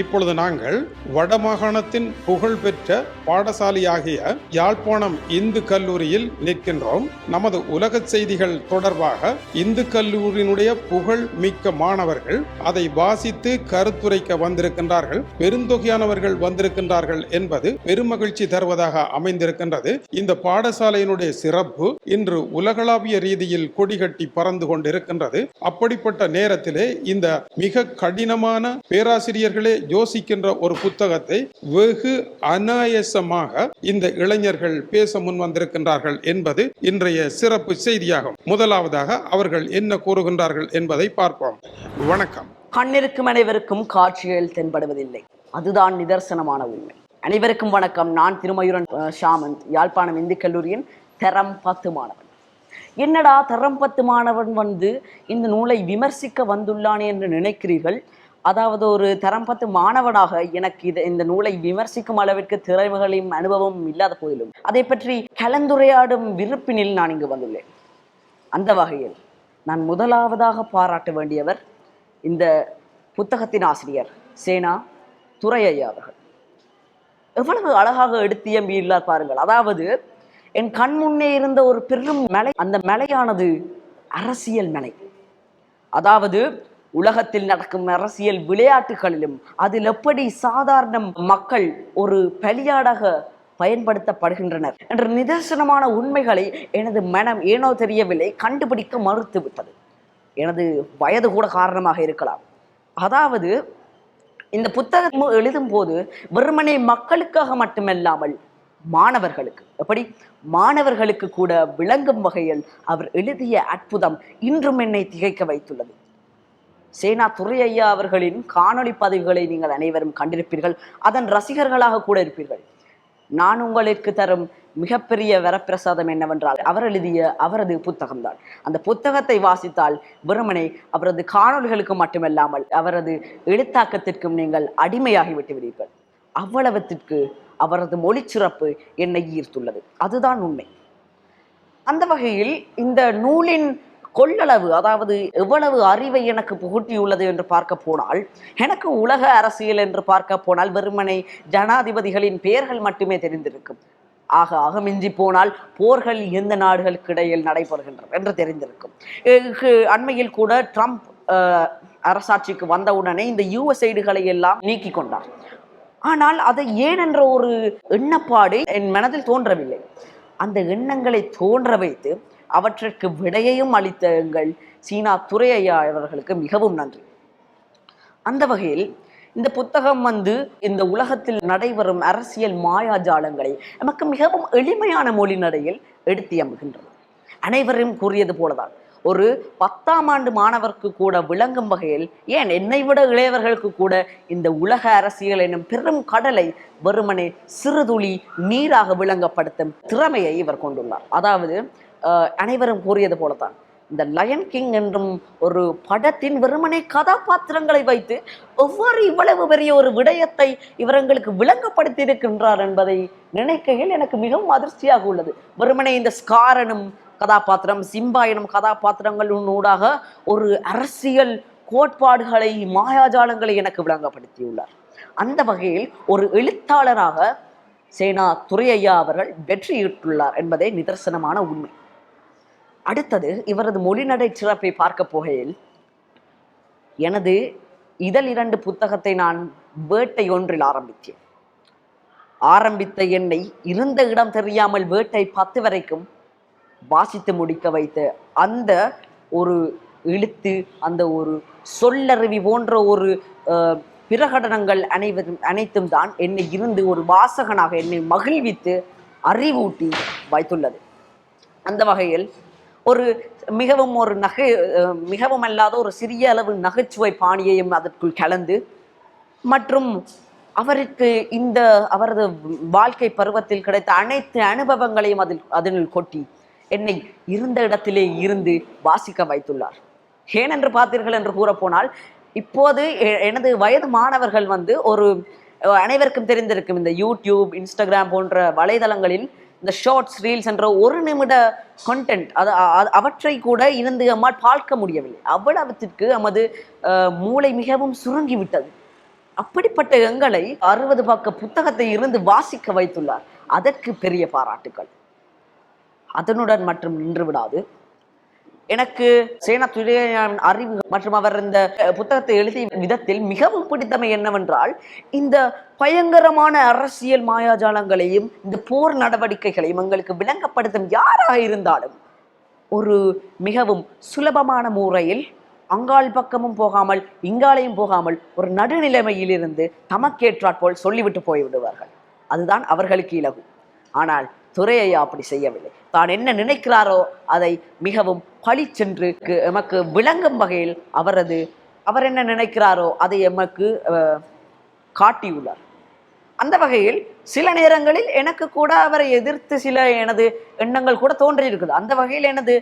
இப்பொழுது நாங்கள் வடமாகாணத்தின் புகழ்பெற்ற பாடசாலையாகிய யாழ்ப்பாணம் இந்து கல்லூரியில் நிற்கின்றோம். நமது உலக செய்திகள் தொடர்பாக இந்து கல்லூரியினுடைய புகழ் மிக்க மாணவர்கள் அதை வாசித்து கருத்துரைக்க வந்திருக்கின்றார்கள். பெருந்தொகையானவர்கள் வந்திருக்கின்றார்கள் என்பது பெருமகிழ்ச்சி தருவதாக அமைந்திருக்கின்றது. இந்த பாடசாலையினுடைய சிறப்பு இன்று உலகளாவிய ரீதியில் கொடிகட்டி பறந்து கொண்டிருக்கின்றது. அப்படிப்பட்ட நேரத்திலே இந்த மிக கடினமான பேராசிரியர்களே யோசிக்கின்ற ஒரு புத்தகத்தை வெகு அனாயசமாக இந்த இளைஞர்கள் பேச முன் வந்திருக்கின்றார்கள் என்பது இன்றைய சிறப்பு செய்தியாகும். முதலாவதாக அவர்கள் என்ன கூறுகின்றார்கள் என்பதை பார்ப்போம். வணக்கம். கண்ணிருக்கும் அனைவருக்கும் காட்சிகள் தென்படுவதில்லை. அதுதான் நிதர்சனமான உண்மை. அனைவருக்கும் வணக்கம். நான் திருமயூரன் ஷாமந்த் யாழ்ப்பாணம் இந்து கல்லூரியின் தரம் பத்து மாணவன். என்னடா தரம் பத்து மாணவன் வந்து இந்த நூலை விமர்சிக்க வந்துள்ளானே என்று நினைக்கிறீர்கள்? அதாவது ஒரு தரம் பத்து மாணவனாக எனக்கு இது இந்த நூலை விமர்சிக்கும் அளவிற்கு திறமைகளையும் அனுபவமும் இல்லாத போதிலும் அதை பற்றி கலந்துரையாடும் விருப்பினில் நான் இங்கு வந்துள்ளேன். அந்த வகையில் நான் முதலாவதாக பாராட்ட வேண்டியவர் இந்த புத்தகத்தின் ஆசிரியர் சேனா துரையையா அவர்கள். எவ்வளவு அழகாக எடுத்தியம்பியுள்ளார் பாருங்கள். அதாவது என் கண் முன்னே இருந்த ஒரு பெரும் மலை அந்த மலையானது அரசியல் மலை. அதாவது உலகத்தில் நடக்கும் அரசியல் விளையாட்டுகளிலும் அதில் எப்படி சாதாரண மக்கள் ஒரு பலியாடாக பயன்படுத்தப்படுகின்றனர் என்ற நிதர்சனமான உண்மைகளை எனது மனம் ஏனோ தெரியவில்லை கண்டுபிடிக்க மறுத்து விட்டது எனது வயது கூட காரணமாக இருக்கலாம். அதாவது இந்த புத்தகம் எழுதும் போது வெறுமனே மக்களுக்காக மட்டுமல்லாமல் மாணவர்களுக்கு எப்படி? மாணவர்களுக்கு கூட விளங்கும் வகையில் அவர் எழுதிய அற்புதம் இன்றும் என்னை திகைக்க வைத்துள்ளது. சேனா துரையய்யா ஐயா அவர்களின் காணொளி பதிவுகளை நீங்கள் அனைவரும் கண்டிருப்பீர்கள். அதன் ரசிகர்களாக கூட இருப்பீர்கள். நான் உங்களுக்கு தரும் மிகப்பெரிய வரப்பிரசாதம் என்னவென்றால் அவர் எழுதிய அவரது புத்தகம்தான். அந்த புத்தகத்தை வாசித்தால் பிரமனை அவரது காணொலிகளுக்கு மட்டுமல்லாமல் அவரது எழுத்தாக்கத்திற்கும் நீங்கள் அடிமையாகி விட்டுவிடுவீர்கள். அவ்வளவத்திற்கு அவரது மொழிச்சிறப்பு என்னை ஈர்த்துள்ளது. அதுதான் உண்மை. அந்த வகையில் இந்த நூலின் கொள்ளளவு அதாவது எவ்வளவு அறிவை எனக்கு புகுட்டியுள்ளது என்று பார்க்க போனால் எனக்கு உலக அரசியல் என்று பார்க்க போனால் வெறுமனை ஜனாதிபதிகளின் பெயர்கள் மட்டுமே தெரிந்திருக்கும். ஆக ஆக மிஞ்சி போனால் போர்கள் எந்த நாடுகளுக்கு இடையில் நடைபெறுகின்றன என்று தெரிந்திருக்கும். அண்மையில் கூட ட்ரம்ப் அஹ், அரசாட்சிக்கு வந்தவுடனே இந்த யூஎஸ்ஐடுகளை எல்லாம் நீக்கி கொண்டார். ஆனால் அதை ஏனென்ற ஒரு எண்ணப்பாடு என் மனதில் தோன்றவில்லை. அந்த எண்ணங்களை தோன்ற வைத்து அவற்றிற்கு விடையையும் அளித்த எங்கள் சீனா துரையா அவர்களுக்கு மிகவும் நன்றி. அந்த வகையில் இந்த புத்தகம் வந்து இந்த உலகத்தில் நடைபெறும் அரசியல் மாயாஜாலங்களை நமக்கு மிகவும் எளிமையான மொழி நடையில் எடுத்தியம்புகின்றது அனைவரும் கூறியது போலதான். ஒரு பத்தாம் ஆண்டு மாணவருக்கு கூட விளங்கும் வகையில் ஏன் என்னை விட இளையவர்களுக்கு கூட இந்த உலக அரசியல் எனும் பெரும் கடலை வெறுமனே சிறுதுளி நீராக விளங்கப்படுத்தும் திறமையை இவர் கொண்டுள்ளார். அதாவது அனைவரும் கூறியது போலத்தான் இந்த லயன் கிங் என்றும் ஒரு படத்தின் வெறுமனை கதாபாத்திரங்களை வைத்து எவ்வாறு இவ்வளவு பெரிய ஒரு விடயத்தை இவர் எங்களுக்கு விளங்கப்படுத்தி இருக்கின்றார் என்பதை நினைக்கையில் எனக்கு மிகவும் அதிர்ச்சியாக உள்ளது. வெறுமனை இந்த ஸ்காரனும் கதாபாத்திரம் சிம்பா எனும் கதாபாத்திரங்களினூடாக ஒரு அரசியல் கோட்பாடுகளை மாயாஜாலங்களை எனக்கு விளங்கப்படுத்தியுள்ளார். அந்த வகையில் ஒரு எழுத்தாளராக சேனா துரையா அவர்கள் வெற்றியிட்டுள்ளார் என்பதே நிதர்சனமான உண்மை. அடுத்தது இவரது மொழிநடை சிறப்பை பார்க்க போகையில் எனது இதழ் இரண்டு புத்தகத்தை நான் வேட்டை ஒன்றில் ஆரம்பித்தேன். ஆரம்பித்த என்னை இருந்த இடம் தெரியாமல் வேட்டை பத்து வரைக்கும் வாசித்து முடிக்க வைத்த அந்த ஒரு எழுத்து அந்த ஒரு சொல்லருவி போன்ற ஒரு பிரகடனங்கள் அனைவரும் அனைத்தும் தான் என்னை இருந்து ஒரு வாசகனாக என்னை மகிழ்வித்து அறிவூட்டி வைத்துள்ளது. அந்த வகையில் ஒரு மிகவும் ஒரு நகை மிகவும் அல்லாத ஒரு சிறிய அளவு நகைச்சுவை பாணியையும் அதற்குள் கலந்து மற்றும் அவருக்கு இந்த அவரது வாழ்க்கை பருவத்தில் கிடைத்த அனைத்து அனுபவங்களையும் அதில் அதனில் கொட்டி என்னை இருந்த இடத்திலே இருந்து வாசிக்க வைத்துள்ளார். ஏனென்று பார்த்தீர்கள் என்று கூறப்போனால் இப்போது எ- எனது வயது மாணவர்கள் வந்து ஒரு அனைவருக்கும் தெரிந்திருக்கும் இந்த யூடியூப் இன்ஸ்டாகிராம் போன்ற வலைதளங்களில் இந்த ஷார்ட்ஸ் ரீல்ஸ் என்ற ஒரு நிமிட கண்டென்ட் அது அவற்றை கூட இருந்து நம்மால் பார்க்க முடியவில்லை. அவ்வளவுத்திற்கு நமது மூளை மிகவும் சுருங்கிவிட்டது. அப்படிப்பட்ட எங்களை அறுபது பக்க புத்தகத்தை இருந்து வாசிக்க வைத்துள்ளார். அதற்கு பெரிய பாராட்டுக்கள். அதனுடன் மற்றும் நின்று விடாது எனக்கு சேனா துரையாவின் அறிவு மற்றும் அவர் இந்த புத்தகத்தை எழுதிய விதத்தில் மிகவும் பிடித்தமை என்னவென்றால் இந்த பயங்கரமான அரசியல் மாயாஜாலங்களையும் இந்த போர் நடவடிக்கைகளையும் எங்களுக்கு விளங்கப்படுத்தும் யாராக இருந்தாலும் ஒரு மிகவும் சுலபமான முறையில் அங்காள் பக்கமும் போகாமல் இங்காலையும் போகாமல் ஒரு நடுநிலைமையிலிருந்து தமக்கேற்றாற்போல் சொல்லிவிட்டு போய்விடுவார்கள். அதுதான் அவர்களுக்கு இலகு. ஆனால் துறையையா அப்படி செய்யவில்லை. தான் என்ன நினைக்கிறாரோ அதை மிகவும் பழி சென்று எமக்கு விளங்கும் வகையில் அவரது அவர் என்ன நினைக்கிறாரோ அதை எமக்கு காட்டியுள்ளார். அந்த வகையில் சில நேரங்களில் எனக்கு கூட அவரை எதிர்த்து சில எனது எண்ணங்கள் கூட தோன்றியிருக்குது. அந்த வகையில் எனது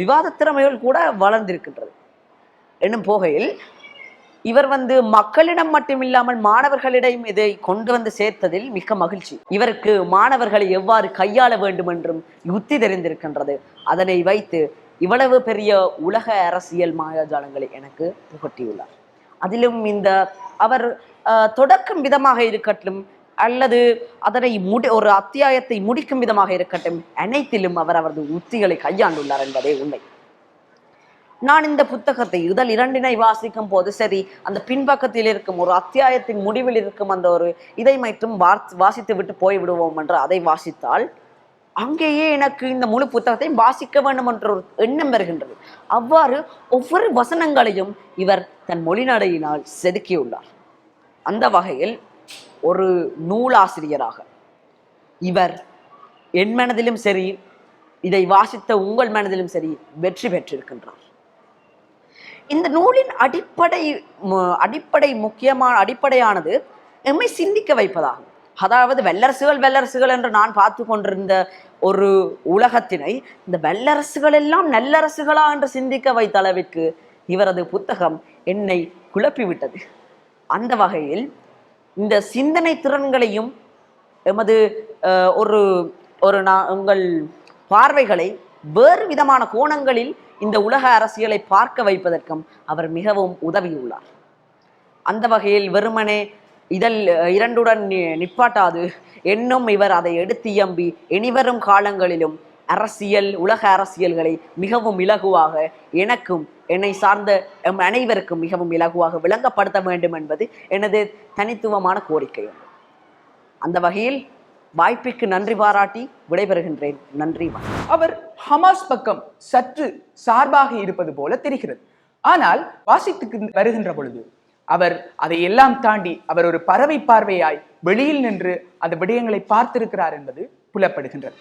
விவாத திறமைகள் கூட வளர்ந்திருக்கின்றது. என்னும் போகையில் இவர் வந்து மக்களிடம் மட்டுமில்லாமல் மாணவர்களிடம் இதை கொண்டு வந்து சேர்த்ததில் மிக்க மகிழ்ச்சி. இவருக்கு மாணவர்களை எவ்வாறு கையாள வேண்டும் என்றும் யுத்தி தெரிந்திருக்கின்றது. அதனை வைத்து இவ்வளவு பெரிய உலக அரசியல் மாயாஜாலங்களை எனக்கு புகட்டியுள்ளார். அதிலும் இந்த அவர் தொடக்கும் விதமாக இருக்கட்டும் அல்லது அதனை முடி ஒரு அத்தியாயத்தை முடிக்கும் விதமாக இருக்கட்டும் அனைத்திலும் அவர் அவரது உத்திகளை கையாண்டுள்ளார் என்பதே உண்மை. நான் இந்த புத்தகத்தை இதழ் இரண்டினை வாசிக்கும் போது சரி அந்த பின்பக்கத்தில் இருக்கும் ஒரு அத்தியாயத்தின் முடிவில் இருக்கும் அந்த ஒரு இதை மட்டும் வாசித்து விட்டு போய்விடுவோம் என்று அதை வாசித்தால் அங்கேயே எனக்கு இந்த முழு புத்தகத்தை வாசிக்க வேண்டும் என்ற ஒரு எண்ணம் வருகின்றது. அவ்வாறு ஒவ்வொரு வசனங்களையும் இவர் தன் மொழிநடையினால் செதுக்கியுள்ளார். அந்த வகையில் ஒரு நூலாசிரியராக இவர் என் மனதிலும் சரி இதை வாசித்த உங்கள் மனதிலும் சரி வெற்றி பெற்றிருக்கின்றார். இந்த நூலின் அடிப்படை மு- அடிப்படை முக்கியமான அடிப்படையானது எம்மை சிந்திக்க வைப்பதாகும். அதாவது வல்லரசுகள் வல்லரசுகள் என்று நான் பார்த்து கொண்டிருந்த ஒரு உலகத்தினை இந்த வல்லரசுகள் எல்லாம் நல்லரசுகளா என்று சிந்திக்க வைத்த அளவிற்கு இவரது புத்தகம் என்னை குழப்பிவிட்டது. அந்த வகையில் இந்த சிந்தனை திறன்களையும் எமது ஒரு ஒரு நான் உங்கள் பார்வைகளை வேறு விதமான கோணங்களில் இந்த உலக அரசியலை பார்க்க வைப்பதற்கும் அவர் மிகவும் உதவியுள்ளார். அந்த வகையில் வெறுமனே இதழ் இரண்டுடன் நி- நிப்பாட்டாது. என்னும் இவர் அதை எடுத்து இயம்பி இனிவரும் காலங்களிலும் அரசியல் உலக அரசியல்களை மிகவும் இலகுவாக எனக்கும் என்னை சார்ந்த எம் அனைவருக்கும் மிகவும் இலகுவாக விளங்கப்படுத்த வேண்டும் என்பது எனது தனித்துவமான கோரிக்கை அந்த வகையில் வாய்ப்பிற்கு நன்றி பாராட்டி விடைபெறுகின்றேன். நன்றி அவர் ஹமாஸ் பக்கம் சற்று சார்பாக இருப்பது போல தெரிகிறது. ஆனால் வாசித்துக்கு வருகின்ற பொழுது அவர் அதை எல்லாம் தாண்டி அவர் ஒரு பறவை பார்வையாய் வெளியில் நின்று அந்த விடயங்களை பார்த்திருக்கிறார் என்பது புலப்படுகின்றது.